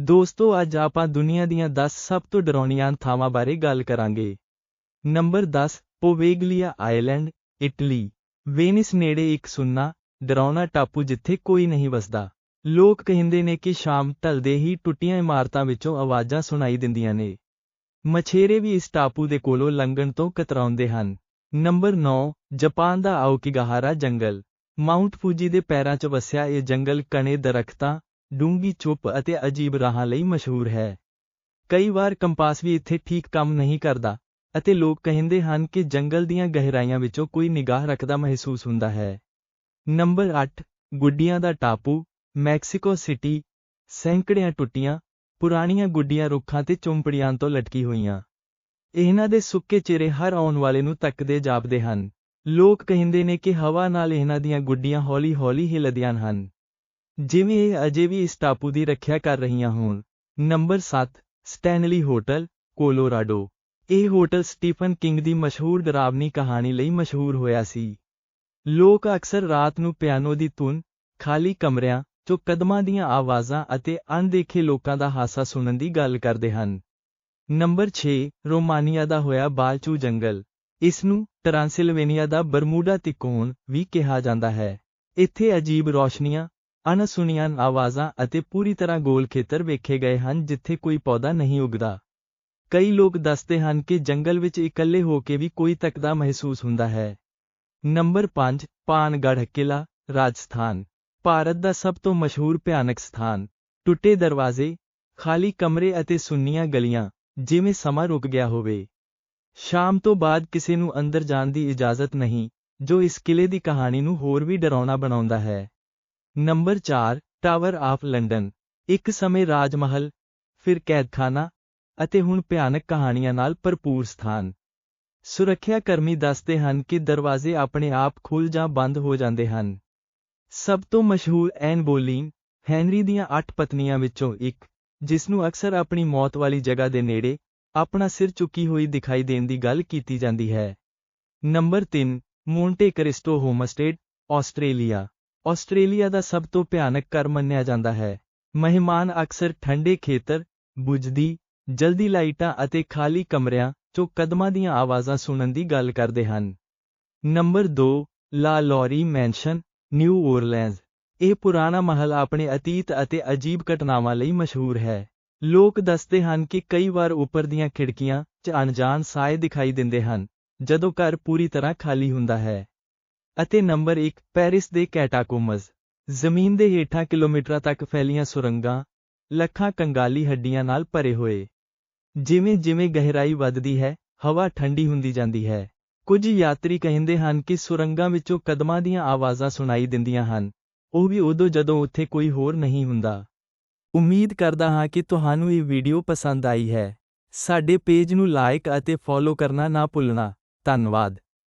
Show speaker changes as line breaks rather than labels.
ਦੋਸਤੋ, ਅੱਜ ਆਪਾਂ ਦੁਨੀਆ ਦੀਆਂ 10 ਸਭ ਤੋਂ ਡਰਾਉਣੀਆਂ ਥਾਵਾਂ ਬਾਰੇ ਗੱਲ ਕਰਾਂਗੇ। Number 10 Poveglia island, Italy. Venice ਨੇੜੇ ਇੱਕ ਸੁੰਨਾ, ਡਰਾਉਣਾ ਟਾਪੂ ਜਿੱਥੇ ਕੋਈ ਨਹੀਂ ਵਸਦਾ। ਲੋਕ ਕਹਿੰਦੇ ਨੇ ਕਿ ਸ਼ਾਮ ਢਲਦੇ ਹੀ ਟੁੱਟੀਆਂ ਇਮਾਰਤਾਂ ਵਿੱਚੋਂ ਆਵਾਜ਼ਾਂ ਸੁਣਾਈ ਦਿੰਦੀਆਂ ਨੇ। ਮਛੇਰੇ ਵੀ ਇਸ ਟਾਪੂ ਦੇ ਕੋਲੋਂ ਲੰਘਣ ਤੋਂ ਕਤਰਾਉਂਦੇ ਹਨ। ਨੰਬਰ 9 ਜਾਪਾਨ ਦਾ ਆਓਕਿਗਾਹਾਰਾ ਜੰਗਲ। ਮਾਊਂਟ ਫੂਜੀ ਦੇ ਪੈਰਾਂ 'ਚ ਵਸਿਆ ਇਹ ਜੰਗਲ ਕਣੇ ਦਰਖਤਾਂ ਡੂੰਗੀ ਚੁੱਪ ਅਤੇ ਅਜੀਬ ਰਾਹਾਂ ਲਈ ਮਸ਼ਹੂਰ ਹੈ। ਕਈ ਵਾਰ ਕੰਪਾਸ ਵੀ ਇੱਥੇ ਠੀਕ ਕੰਮ ਨਹੀਂ ਕਰਦਾ ਅਤੇ ਲੋਕ ਕਹਿੰਦੇ ਹਨ ਕਿ ਜੰਗਲ ਦੀਆਂ ਗਹਿਰਾਈਆਂ ਵਿੱਚੋਂ ਕੋਈ ਨਿਗਾਹ ਰੱਖਦਾ ਮਹਿਸੂਸ ਹੁੰਦਾ ਹੈ। ਨੰਬਰ 8 ਗੁੱਡੀਆਂ ਦਾ ਟਾਪੂ, ਮੈਕਸੀਕੋ ਸਿਟੀ, ਸੈਂਕੜਿਆਂ ਟੁੱਟੀਆਂ, ਪੁਰਾਣੀਆਂ ਗੁੱਡੀਆਂ ਰੁੱਖਾਂ ਤੇ ਚੁੰਪੜੀਆਂ ਤੋਂ ਲਟਕੀ ਹੋਈਆਂ। ਇਹਨਾਂ ਦੇ ਸੁੱਕੇ ਚਿਹਰੇ ਹਰ ਆਉਣ ਵਾਲੇ ਨੂੰ ਤੱਕਦੇ ਜਾਪਦੇ ਹਨ। ਲੋਕ ਕਹਿੰਦੇ ਨੇ ਕਿ ਹਵਾ ਨਾਲ ਇਹਨਾਂ ਦੀਆਂ ਗੁੱਡੀਆਂ ਹੌਲੀ-ਹੌਲੀ ਹਿਲਦੀਆਂ ਹਨ। ਜਿਵੇਂ ਇਹ ਅਜੇ ਵੀ ਇਸ ਟਾਪੂ ਦੀ ਰੱਖਿਆ ਕਰ ਰਹੀਆਂ ਹੋਣ। Number 7 Stanley hotel, Colorado. ਇਹ ਹੋਟਲ ਸਟੀਫਨ ਕਿੰਗ ਦੀ ਮਸ਼ਹੂਰ ਡਰਾਵਨੀ ਕਹਾਣੀ ਲਈ ਮਸ਼ਹੂਰ ਹੋਇਆ ਸੀ। ਲੋਕ ਅਕਸਰ ਰਾਤ ਨੂੰ ਪਿਆਨੋ ਦੀ ਧੁਨ, ਖਾਲੀ ਕਮਰਿਆਂ, 'ਚੋਂ ਕਦਮਾਂ ਦੀਆਂ ਆਵਾਜ਼ਾਂ ਅਤੇ ਅਣਦੇਖੇ ਲੋਕਾਂ ਦਾ ਹਾਸਾ ਸੁਣਨ ਦੀ ਗੱਲ ਕਰਦੇ ਹਨ। ਨੰਬਰ 6 ਰੋਮਾਨੀਆ ਦਾ ਹੋਇਆ ਬਾਲਚੂ ਜੰਗਲ। ਇਸ ਨੂੰ ਟਰਾਂਸਿਲਵੇਨੀਆ ਦਾ ਬਰਮੂਡਾ ਤਿਕੋਣ ਵੀ ਕਿਹਾ ਜਾਂਦਾ ਹੈ। ਇੱਥੇ ਅਜੀਬ ਰੌਸ਼ਨੀਆਂ ਅਣਸੁਣੀਆਂ ਆਵਾਜ਼ਾਂ ਅਤੇ ਪੂਰੀ ਤਰ੍ਹਾਂ ਗੋਲ ਖੇਤਰ ਵੇਖੇ ਗਏ ਹਨ ਜਿੱਥੇ ਕੋਈ ਪੌਦਾ ਨਹੀਂ ਉੱਗਦਾ। ਕਈ ਲੋਕ ਦੱਸਦੇ ਹਨ ਕਿ ਜੰਗਲ ਵਿੱਚ ਇਕੱਲੇ ਹੋ ਕੇ ਵੀ ਕੋਈ ਤਕਦਾ ਮਹਿਸੂਸ ਹੁੰਦਾ ਹੈ। ਨੰਬਰ 5 ਪਾਨਗੜ੍ਹ ਕਿਲਾ ਰਾਜਸਥਾਨ। ਭਾਰਤ ਦਾ ਸਭ ਤੋਂ ਮਸ਼ਹੂਰ ਭਿਆਨਕ ਸਥਾਨ। ਟੁੱਟੇ ਦਰਵਾਜ਼ੇ, ਖਾਲੀ ਕਮਰੇ ਅਤੇ ਸੁੰਨੀਆਂ ਗਲੀਆਂ, ਜਿਵੇਂ ਸਮਾਂ ਰੁਕ ਗਿਆ ਹੋਵੇ। ਸ਼ਾਮ ਤੋਂ ਬਾਅਦ ਕਿਸੇ ਨੂੰ ਅੰਦਰ ਜਾਣ ਦੀ ਇਜਾਜ਼ਤ ਨਹੀਂ, ਜੋ ਇਸ ਕਿਲੇ ਦੀ ਕਹਾਣੀ ਨੂੰ ਹੋਰ ਵੀ ਡਰਾਉਣਾ ਬਣਾਉਂਦਾ ਹੈ। ਨੰਬਰ 4 ਟਾਵਰ ਆਫ ਲੰਡਨ ਇੱਕ ਸਮੇਂ ਰਾਜ ਮਹਲ ਫਿਰ ਕੈਦਖਾਨਾ ਅਤੇ ਹੁਣ ਭਿਆਨਕ ਕਹਾਣੀਆਂ ਨਾਲ ਭਰਪੂਰ ਸਥਾਨ। ਸੁਰੱਖਿਆ ਕਰਮੀ ਦੱਸਦੇ ਹਨ ਕਿ ਦਰਵਾਜ਼ੇ ਆਪਣੇ ਆਪ ਖੁੱਲ ਜਾਂ ਬੰਦ ਹੋ ਜਾਂਦੇ ਹਨ। ਸਭ ਤੋਂ ਮਸ਼ਹੂਰ ਐਨ ਬੋਲੀਨ, ਹੈਨਰੀ ਦੀਆਂ ਅੱਠ ਪਤਨੀਆਂ ਵਿੱਚੋਂ ਇੱਕ, ਜਿਸ ਨੂੰ ਅਕਸਰ ਆਪਣੀ ਮੌਤ ਵਾਲੀ ਜਗ੍ਹਾ ਦੇ ਨੇੜੇ ਆਪਣਾ ਸਿਰ ਚੁੱਕੀ ਹੋਈ ਦਿਖਾਈ ਦੇਣ ਦੀ ਗੱਲ ਕੀਤੀ ਜਾਂਦੀ ਹੈ। Number 3 Monte Cristo homestead, Australia. Australia ਦਾ ਸਭ ਤੋਂ ਭਿਆਨਕ ਘਰ ਮੰਨਿਆ ਜਾਂਦਾ ਹੈ। ਮਹਿਮਾਨ ਅਕਸਰ ਠੰਡੇ ਖੇਤਰ, ਬੁਝਦੀ, ਜਲਦੀ ਲਾਈਟਾਂ ਅਤੇ ਖਾਲੀ ਕਮਰਿਆਂ 'ਚੋਂ ਕਦਮਾਂ ਦੀਆਂ ਆਵਾਜ਼ਾਂ ਸੁਣਨ ਦੀ ਗੱਲ ਕਰਦੇ ਹਨ। ਨੰਬਰ 2 ਲਾ ਲੌਰੀ ਮੈਂਸ਼ਨ ਨਿਊ ਓਰਲੈਂਡਸ ਇਹ ਪੁਰਾਣਾ ਮਹਲ ਆਪਣੇ ਅਤੀਤ ਅਤੇ ਅਜੀਬ ਘਟਨਾਵਾਂ ਲਈ ਮਸ਼ਹੂਰ ਹੈ। ਲੋਕ ਦੱਸਦੇ ਹਨ ਕਿ ਕਈ ਵਾਰ ਉੱਪਰ ਦੀਆਂ ਖਿੜਕੀਆਂ 'ਚ ਅਣਜਾਣ ਸਾਏ ਦਿਖਾਈ ਦਿੰਦੇ ਹਨ, ਜਦੋਂ ਘਰ ਪੂਰੀ ਤਰ੍ਹਾਂ ਖਾਲੀ ਹੁੰਦਾ ਹੈ। ਅਤੇ ਨੰਬਰ 1 ਪੈਰਿਸ ਦੇ ਕੈਟਾਕੋਮਜ਼। ਜ਼ਮੀਨ ਦੇ ਹੇਠਾਂ ਕਿਲੋਮੀਟਰਾਂ ਤੱਕ ਫੈਲੀਆਂ ਸੁਰੰਗਾਂ, ਲੱਖਾਂ ਕੰਗਾਲੀ ਹੱਡੀਆਂ ਨਾਲ ਭਰੇ ਹੋਏ। ਜਿਵੇਂ-ਜਿਵੇਂ ਗਹਿਰਾਈ ਵੱਧਦੀ ਹੈ, ਹਵਾ ਠੰਡੀ ਹੁੰਦੀ ਜਾਂਦੀ ਹੈ। ਕੁਝ ਯਾਤਰੀ ਕਹਿੰਦੇ ਹਨ ਕਿ ਸੁਰੰਗਾਂ ਵਿੱਚੋਂ ਕਦਮਾਂ ਦੀਆਂ ਆਵਾਜ਼ਾਂ ਸੁਣਾਈ ਦਿੰਦੀਆਂ ਹਨ। ਉਹ ਵੀ ਉਦੋਂ ਜਦੋਂ ਉੱਥੇ ਕੋਈ ਹੋਰ ਨਹੀਂ ਹੁੰਦਾ। ਉਮੀਦ ਕਰਦਾ ਹਾਂ ਕਿ ਤੁਹਾਨੂੰ ਇਹ ਵੀਡੀਓ ਪਸੰਦ ਆਈ ਹੈ। ਸਾਡੇ ਪੇਜ ਨੂੰ ਲਾਈਕ ਅਤੇ ਫੋਲੋ ਕਰਨਾ ਨਾ ਭੁੱਲਣਾ। ਧੰਨਵਾਦ।